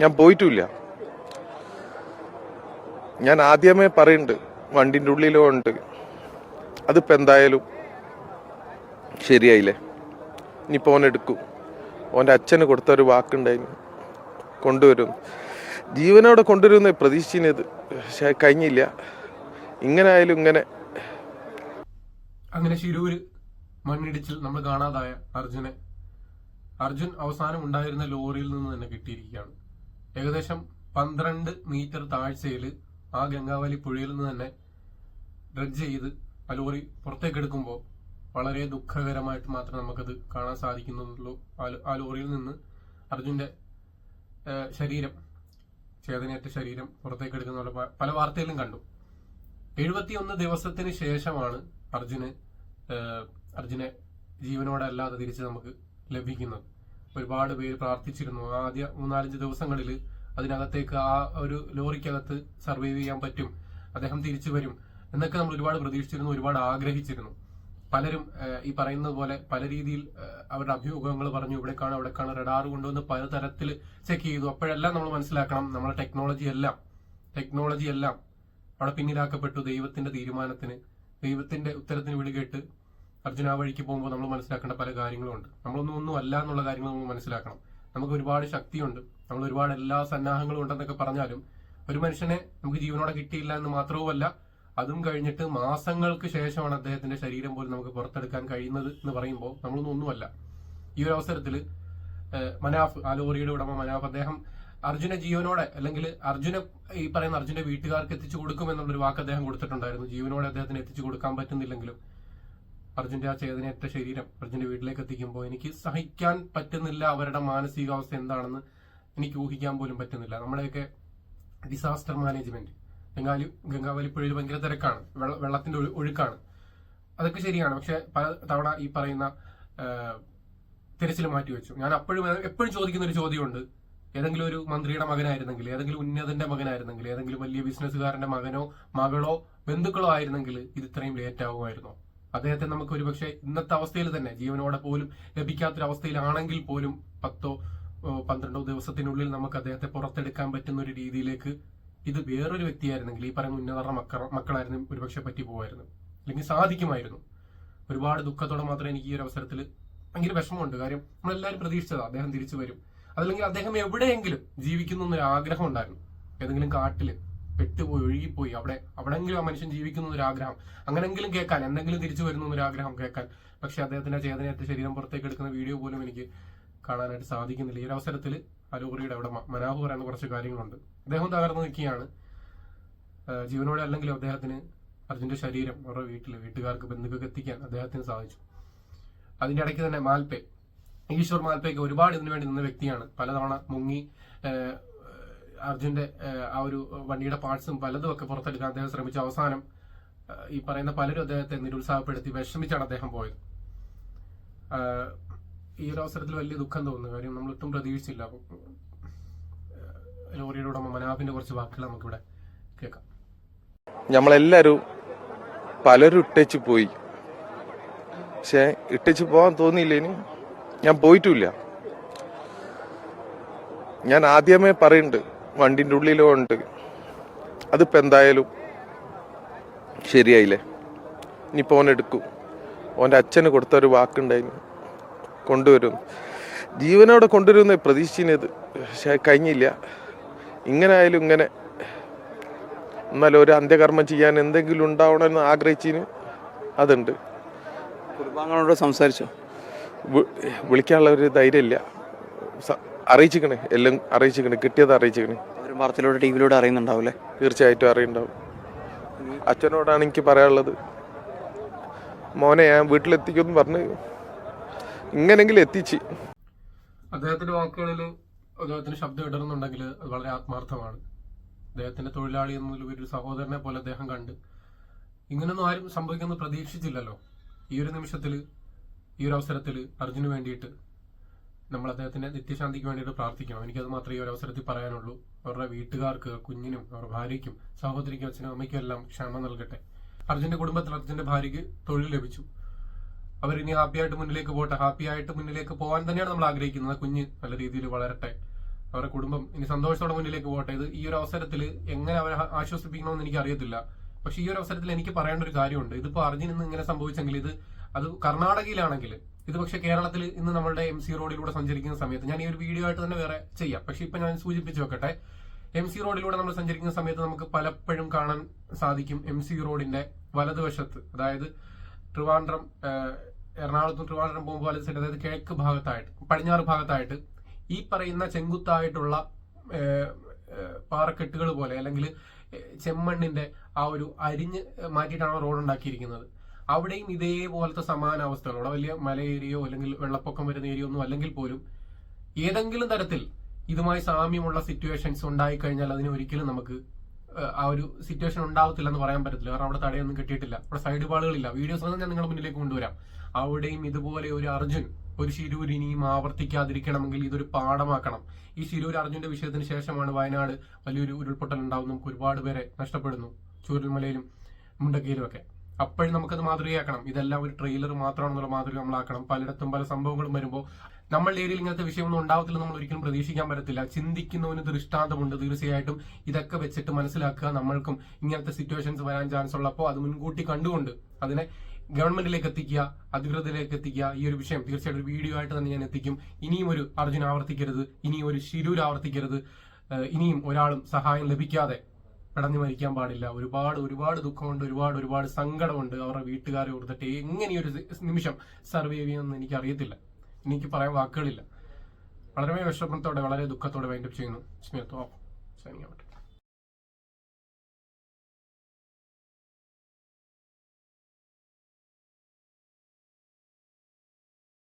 ഞാൻ പോയിട്ടില്ല. ഞാൻ ആദ്യമേ പറയുന്നുണ്ട് വണ്ടിന്റെ ഉള്ളിലോ ഉണ്ട്. അതിപ്പോൾ എന്തായാലും ശരിയായില്ലേ? ഇനിയിപ്പോ ഓൻ എടുക്കും. ഓന്റെ അച്ഛന് കൊടുത്ത ഒരു വാക്കുണ്ടായിരുന്നു കൊണ്ടുവരും ജീവനോടെ കൊണ്ടുവരുന്ന പ്രതീക്ഷിച്ചത് പക്ഷെ കഴിഞ്ഞില്ല. ഇങ്ങനെ ആയാലും ഇങ്ങനെ. അങ്ങനെ ശിരൂര് മണ്ണിടിച്ചിൽ നമ്മൾ കാണാതായ അർജുനെ. അർജുൻ അവസാനം ഉണ്ടായിരുന്ന ലോറിയിൽ നിന്ന് തന്നെ കിട്ടിയിരിക്കുകയാണ്. ഏകദേശം പന്ത്രണ്ട് മീറ്റർ താഴ്ചയിൽ ആ ഗംഗാവലി പുഴയിൽ നിന്ന് തന്നെ ഡ്രഗ് ചെയ്ത് ആ ലോറി പുറത്തേക്ക് എടുക്കുമ്പോൾ വളരെ ദുഃഖകരമായിട്ട് മാത്രമേ നമുക്കത് കാണാൻ സാധിക്കുന്നുള്ളൂ. ആ ലോറിയിൽ നിന്ന് അർജുന്റെ ശരീരം ചേതനയറ്റ ശരീരം പുറത്തേക്ക് എടുക്കുന്ന പല വാർത്തയിലും കണ്ടു. എഴുപത്തിയൊന്ന് ദിവസത്തിന് ശേഷമാണ് അർജുന് അർജുനെ ജീവനോടെ അല്ലാതെ തിരിച്ച് നമുക്ക് ലഭിക്കുന്നത്. ഒരുപാട് പേര് പ്രാർത്ഥിച്ചിരുന്നു. ആദ്യ മൂന്നാലഞ്ച് ദിവസങ്ങളിൽ അതിനകത്തേക്ക് ആ ഒരു ലോറിക്കകത്ത് സർവൈവ് ചെയ്യാൻ പറ്റും. അദ്ദേഹം തിരിച്ചു വരും. എന്നൊക്കെ നമ്മൾ ഒരുപാട് പ്രതീക്ഷിച്ചിരുന്നു ഒരുപാട് ആഗ്രഹിച്ചിരുന്നു. പലരും ഈ പറയുന്നത് പോലെ പല രീതിയിൽ അവരുടെ അഭിമുഖങ്ങൾ പറഞ്ഞു ഇവിടെ കാണാം അവിടെ കാണാം റഡാർ കൊണ്ടുവന്ന് പലതരത്തിൽ ചെക്ക് ചെയ്തു. അപ്പോഴെല്ലാം നമ്മൾ മനസ്സിലാക്കണം നമ്മളെ ടെക്നോളജി എല്ലാം ടെക്നോളജി എല്ലാം അവിടെ പിന്നിലാക്കപ്പെട്ടു ദൈവത്തിന്റെ തീരുമാനത്തിന്. ദൈവത്തിന്റെ ഉത്തരത്തിന് വിളികേട്ട് അർജുന ആ വഴിക്ക് പോകുമ്പോൾ നമ്മൾ മനസ്സിലാക്കേണ്ട പല കാര്യങ്ങളുണ്ട് നമ്മളൊന്നും ഒന്നും അല്ല എന്നുള്ള കാര്യങ്ങൾ നമ്മൾ മനസ്സിലാക്കണം. നമുക്ക് ഒരുപാട് ശക്തിയുണ്ട്. നമ്മൾ ഒരുപാട് എല്ലാ സന്നാഹങ്ങളും ഉണ്ടെന്നൊക്കെ പറഞ്ഞാലും ഒരു മനുഷ്യനെ നമുക്ക് ജീവനോടെ കിട്ടിയില്ല എന്ന് മാത്രവുമല്ല അതും കഴിഞ്ഞിട്ട് മാസങ്ങൾക്ക് ശേഷമാണ് അദ്ദേഹത്തിന്റെ ശരീരം പോലും നമുക്ക് പുറത്തെടുക്കാൻ കഴിയുന്നത് എന്ന് പറയുമ്പോൾ നമ്മളൊന്നും ഒന്നുമല്ല. ഈ ഒരു അവസരത്തിൽ മനാഫ് ആ ലോറിയുടെ ഉടമ മനാഫ് അദ്ദേഹം അർജുന ജീവനോടെ അല്ലെങ്കിൽ അർജുന ഈ പറയുന്ന അർജുന്റെ വീട്ടുകാർക്ക് എത്തിച്ചു കൊടുക്കും എന്നുള്ളൊരു വാക്ക് അദ്ദേഹം കൊടുത്തിട്ടുണ്ടായിരുന്നു. ജീവനോടെ അദ്ദേഹത്തിന് എത്തിച്ചു കൊടുക്കാൻ പറ്റുന്നില്ലെങ്കിലും അർജുന്റെ ആ ചേതനയറ്റ ശരീരം അർജുന്റെ വീട്ടിലേക്ക് എത്തിക്കുമ്പോൾ എനിക്ക് സഹിക്കാൻ പറ്റുന്നില്ല അവരുടെ മാനസികാവസ്ഥ എന്താണെന്ന് എനിക്ക് ഊഹിക്കാൻ പോലും പറ്റുന്നില്ല. നമ്മുടെയൊക്കെ ഡിസാസ്റ്റർ മാനേജ്മെന്റ് ബംഗാലി ഗംഗാവലി പുഴയിൽ ഭയങ്കര തിരക്കാണ്. വെള്ള- വെള്ളത്തിന്റെ ഒഴുക്കാണ്. അതൊക്കെ ശരിയാണ്. പക്ഷെ പല തവണ ഈ പറയുന്ന തിരച്ചിൽ മാറ്റിവെച്ചു ഞാൻ അപ്പോഴും എപ്പോഴും ചോദിക്കുന്ന ഒരു ചോദ്യമുണ്ട്. ഏതെങ്കിലും ഒരു മന്ത്രിയുടെ മകനായിരുന്നെങ്കിൽ ഏതെങ്കിലും ഉന്നതന്റെ മകനായിരുന്നെങ്കിൽ ഏതെങ്കിലും വലിയ ബിസിനസ്സുകാരന്റെ മകനോ മകളോ ബന്ധുക്കളോ ആയിരുന്നെങ്കിൽ ഇത് ഇത്രയും ലേറ്റ് ആകുമായിരുന്നോ അദ്ദേഹത്തെ നമുക്ക് ഒരുപക്ഷെ ഇന്നത്തെ അവസ്ഥയിൽ തന്നെ ജീവനോടെ പോലും ലഭിക്കാത്തൊരവസ്ഥയിലാണെങ്കിൽ പോലും പത്തോ പന്ത്രണ്ടോ ദിവസത്തിനുള്ളിൽ നമുക്ക് അദ്ദേഹത്തെ പുറത്തെടുക്കാൻ പറ്റുന്ന ഒരു രീതിയിലേക്ക് ഇത് വേറൊരു വ്യക്തിയായിരുന്നെങ്കിൽ ഈ പറയുന്ന ഉന്നതരുടെ മക്ക മക്കളായിരുന്നു ഒരുപക്ഷെ പറ്റി പോകുമായിരുന്നു അല്ലെങ്കിൽ സാധിക്കുമായിരുന്നു. ഒരുപാട് ദുഃഖത്തോടെ മാത്രമേ എനിക്ക് ഈ ഒരു അവസരത്തിൽ ഭയങ്കര വിഷമമുണ്ട്. കാര്യം നമ്മളെല്ലാവരും പ്രതീക്ഷിച്ചത് അദ്ദേഹം തിരിച്ചു വരും. അതല്ലെങ്കിൽ അദ്ദേഹം എവിടെയെങ്കിലും ജീവിക്കുന്നു എന്നൊരു ആഗ്രഹം ഉണ്ടായിരുന്നു. ഏതെങ്കിലും കാട്ടിൽ പെട്ടുപോയി ഒഴുകിപ്പോയി അവിടെ അവിടെങ്കിലും ആ മനുഷ്യൻ ജീവിക്കുന്ന ഒരു ആഗ്രഹം അങ്ങനെങ്കിലും കേൾക്കാൻ എന്തെങ്കിലും തിരിച്ചു വരുന്നു എന്നൊരു ആഗ്രഹം കേൾക്കാൻ. പക്ഷെ അദ്ദേഹത്തിന്റെ ചേതനയറ്റ ശരീരം പുറത്തേക്ക് എടുക്കുന്ന വീഡിയോ പോലും എനിക്ക് കാണാനായിട്ട് സാധിക്കുന്നില്ല. ഈ അവസരത്തിൽ അലൂറിയുടെ ലോറിയുടെ അവിടെ മ- മനാഫ് പറയുന്ന കുറച്ച് കാര്യങ്ങളുണ്ട്. അദ്ദേഹം തകർന്നു നിൽക്കുകയാണ്. ജീവനോടെ അല്ലെങ്കിലും അദ്ദേഹത്തിന് അർജുന്റെ ശരീരം അവരുടെ വീട്ടിൽ വീട്ടുകാർക്ക് ബന്ധുക്കൾക്ക് എത്തിക്കാൻ അദ്ദേഹത്തിന് സാധിച്ചു. അതിന്റെ ഇടയ്ക്ക് തന്നെ മാൽപേ ഈശ്വർ മാൽപേക്ക് ഒരുപാട് ഇതിനു വേണ്ടി നിന്ന വ്യക്തിയാണ്. പലതവണ മുങ്ങി അർജുന്റെ ആ, ഒരു വണ്ടിയുടെ പാർട്സും പലതും ഒക്കെ പുറത്തെടുക്കാൻ അദ്ദേഹം ശ്രമിച്ച. അവസാനം ഈ പറയുന്ന പലരും അദ്ദേഹത്തെ നിരുത്സാഹപ്പെടുത്തി വിഷമിച്ചാണ് അദ്ദേഹം പോയത്. ഈ ഒരു അവസരത്തിൽ വലിയ ദുഃഖം തോന്നുന്നു. കാര്യം നമ്മൾ ഒട്ടും പ്രതീക്ഷിച്ചില്ല. ലോറിയുടെ ഉടമ മനാഫിന്റെ കുറച്ച് വാക്കുകൾ നമുക്കിവിടെ കേൾക്കാം. നമ്മളെല്ലാരും പലരും ഇട്ടേച്ച് പോയി. പക്ഷെ ഇട്ടേച്ച് പോകാൻ തോന്നിയില്ലേനി ഞാൻ പോയിട്ടില്ല. ഞാൻ ആദ്യമേ പറയുന്നുണ്ട് വണ്ടിന്റെ ഉള്ളിലോ ഉണ്ട്. അതിപ്പോൾ എന്തായാലും ശരിയായില്ലേ? ഇനിയിപ്പോൾ ഓൻ എടുക്കും. ഓന്റെ അച്ഛന് കൊടുത്ത ഒരു വാക്കുണ്ടായിരുന്നു കൊണ്ടുവരും ജീവനോടെ കൊണ്ടുവരുന്ന പ്രതീക്ഷിച്ചത് പക്ഷെ കഴിഞ്ഞില്ല. ഇങ്ങനെ ആയാലും ഇങ്ങനെ. എന്നാലും ഒരു അന്ത്യകർമ്മം ചെയ്യാൻ എന്തെങ്കിലും ഉണ്ടാവണമെന്ന് ആഗ്രഹിച്ചതിന് അതുണ്ട്. കുടുംബാംഗങ്ങളോട് സംസാരിച്ചോ? വിളിക്കാനുള്ള ഒരു ധൈര്യമില്ല. അറിയിച്ചിക്കണേ എല്ലാം അറിയിച്ചിക്കണേ കിട്ടിയത് അറിയിച്ചിക്കണേ അവരും വാർത്തയിലൂടെ ടി വിയിലൂടെ അറിയുന്നുണ്ടാവില്ലേ? തീർച്ചയായിട്ടും അറിയുണ്ടാവും അച്ഛനോടാണ് എനിക്ക് പറയാനുള്ളത്. മോനെ ഞാൻ വീട്ടിലെത്തിക്കുമെന്ന് പറഞ്ഞു ഇങ്ങനെങ്കിലും എത്തിച്ച്. അദ്ദേഹത്തിന്റെ വാക്കുകളിൽ അദ്ദേഹത്തിന് ശബ്ദം ഇടറുന്നുണ്ടെങ്കിൽ അത് വളരെ ആത്മാർത്ഥമാണ്. അദ്ദേഹത്തിന്റെ തൊഴിലാളി എന്നുള്ള ഒരു സഹോദരനെ പോലെ അദ്ദേഹം കണ്ട്. ഇങ്ങനൊന്നും ആരും സംഭവിക്കുമെന്ന് പ്രതീക്ഷിച്ചില്ലല്ലോ. ഈ ഒരു നിമിഷത്തിൽ ഈ ഒരു അവസരത്തിൽ അർജുന് വേണ്ടിയിട്ട് നമ്മൾ അദ്ദേഹത്തിന്റെ നിത്യശാന്തിക്ക് വേണ്ടിയിട്ട് പ്രാർത്ഥിക്കണം. എനിക്കത് മാത്രമേ ഒരു അവസരത്തിൽ പറയാനുള്ളൂ. അവരുടെ വീട്ടുകാർക്ക് കുഞ്ഞിനും അവരുടെ ഭാര്യയ്ക്കും സഹോദരിക്കും അച്ഛനും അമ്മയ്ക്കും എല്ലാം ക്ഷമ നൽകട്ടെ. അർജുന്റെ കുടുംബത്തിൽ അർജുന്റെ ഭാര്യയ്ക്ക് തൊഴിൽ ലഭിച്ചു. അവരിനി ഹാപ്പി ആയിട്ട് മുന്നിലേക്ക് പോട്ടെ ഹാപ്പി ആയിട്ട് മുന്നിലേക്ക് പോകാൻ തന്നെയാണ് നമ്മൾ ആഗ്രഹിക്കുന്നത്. കുഞ്ഞ് നല്ല രീതിയിൽ വളരട്ടെ. അവരുടെ കുടുംബം ഇനി സന്തോഷത്തോടെ മുന്നിലേക്ക് പോകട്ടെ. ഇത് ഈ ഒരു അവസരത്തിൽ എങ്ങനെ അവരെ ആശ്വസിപ്പിക്കണമെന്ന് എനിക്ക് അറിയത്തില്ല പക്ഷെ ഈ ഒരു അവസരത്തിൽ എനിക്ക് പറയേണ്ട ഒരു കാര്യമുണ്ട്. ഇതിപ്പോ അർജുൻ ഇന്ന് ഇങ്ങനെ സംഭവിച്ചെങ്കിൽ ഇത് അത് കർണാടകയിലാണെങ്കിൽ ഇത് പക്ഷെ കേരളത്തിൽ ഇന്ന് നമ്മുടെ എം സി റോഡിലൂടെ സഞ്ചരിക്കുന്ന സമയത്ത് ഞാൻ ഈ ഒരു വീഡിയോ ആയിട്ട് തന്നെ വേറെ ചെയ്യാം. പക്ഷെ ഇപ്പൊ ഞാൻ സൂചിപ്പിച്ചു വെക്കട്ടെ എം സി റോഡിലൂടെ നമ്മൾ സഞ്ചരിക്കുന്ന സമയത്ത് നമുക്ക് പലപ്പോഴും കാണാൻ സാധിക്കും എം സി റോഡിന്റെ വലതുവശത്ത്. അതായത് ട്രിവാൻഡ്രം എറണാകുളത്തും ട്രിവാൻഡ്രം പോകുമ്പോൾ വലത് സൈഡ് അതായത് കിഴക്ക് ഭാഗത്തായിട്ട് പടിഞ്ഞാറ് ഭാഗത്തായിട്ട് ഈ പറയുന്ന ചെങ്കുത്തായിട്ടുള്ള പാറക്കെട്ടുകൾ പോലെ അല്ലെങ്കിൽ ചെമ്മണ്ണിന്റെ ആ ഒരു അരിഞ്ഞ് മാറ്റിയിട്ടാണ് റോഡ് ഉണ്ടാക്കിയിരിക്കുന്നത്. അവിടെയും ഇതേപോലത്തെ സമാന അവസ്ഥകൾ അവിടെ വലിയ മല അല്ലെങ്കിൽ വെള്ളപ്പൊക്കം വരുന്ന ഏരിയ ഒന്നും അല്ലെങ്കിൽ പോലും ഏതെങ്കിലും തരത്തിൽ ഇതുമായി സാമ്യമുള്ള സിറ്റുവേഷൻസ് ഉണ്ടായി കഴിഞ്ഞാൽ അതിന് ഒരിക്കലും നമുക്ക് ആ ഒരു സിറ്റുവേഷൻ ഉണ്ടാവത്തില്ല എന്ന് പറയാൻ പറ്റത്തില്ല. കാരണം അവിടെ തടയൊന്നും കിട്ടിയിട്ടില്ല. അവിടെ സൈഡ് പാളുകളില്ല വീഡിയോസ് ഞാൻ നിങ്ങളുടെ മുന്നിലേക്ക് കൊണ്ടുവരാം. അവിടെയും ഇതുപോലെ ഒരു അർജുൻ ഒരു ശിരൂർ ഇനിയും ആവർത്തിക്കാതിരിക്കണമെങ്കിൽ ഇതൊരു പാഠമാക്കണം. ഈ ശിരൂർ അർജുന്റെ വിഷയത്തിന് ശേഷമാണ് വയനാട് വലിയൊരു ഉരുൾപൊട്ടൽ ഉണ്ടാവും നമുക്ക് ഒരുപാട് പേരെ നഷ്ടപ്പെടുന്നു. ചൂരൽമലയിലും മുണ്ടക്കയിലും ഒക്കെ അപ്പോഴും നമുക്കത് മാതൃകയാക്കണം. ഇതെല്ലാം ഒരു ട്രെയിലർ മാത്രമാണെന്നുള്ള മാതൃക നമ്മളാക്കണം. പലയിടത്തും പല സംഭവങ്ങളും വരുമ്പോൾ നമ്മളുടെ ഏരിയയിൽ ഇങ്ങനത്തെ വിഷയമൊന്നും ഉണ്ടാവത്തില്ല നമ്മൾ ഒരിക്കലും പ്രതീക്ഷിക്കാൻ പറ്റത്തില്ല. ചിന്തിക്കുന്നവന് ദൃഷ്ടാന്തമുണ്ട് തീർച്ചയായിട്ടും. ഇതൊക്കെ വെച്ചിട്ട് മനസ്സിലാക്കുക നമ്മൾക്കും ഇങ്ങനത്തെ സിറ്റുവേഷൻസ് വരാൻ ചാൻസ് ഉള്ളപ്പോൾ അത് മുൻകൂട്ടി കണ്ടുകൊണ്ട് അതിനെ ഗവൺമെന്റിലേക്ക് എത്തിക്കുക അധികൃതരിലേക്ക് എത്തിക്കുക ഈ ഒരു വിഷയം തീർച്ചയായിട്ടും ഒരു വീഡിയോ ആയിട്ട് തന്നെ ഞാൻ എത്തിക്കും. ഇനിയും ഒരു അർജുൻ ആവർത്തിക്കരുത്. ഇനിയും ഒരു ശിരൂർ ആവർത്തിക്കരുത്. ഇനിയും ഒരാളും സഹായം ലഭിക്കാതെ പിടഞ്ഞു മരിക്കാൻ പാടില്ല. ഒരുപാട് ഒരുപാട് ദുഃഖമുണ്ട് ഒരുപാട് ഒരുപാട് സങ്കടമുണ്ട് അവരുടെ വീട്ടുകാരെ ഓർത്തിട്ട്. എങ്ങനെയൊരു നിമിഷം സർവൈവ് ചെയ്യുമെന്ന് എനിക്ക് അറിയത്തില്ല എനിക്ക് പറയാൻ വാക്കുകളില്ല. വളരെ വിഷമത്തോടെ വളരെ ദുഃഖത്തോടെ വൈൻഡപ്പ് ചെയ്യുന്നു. സ്മിത്തോ സൈനിങ് ഔട്ട്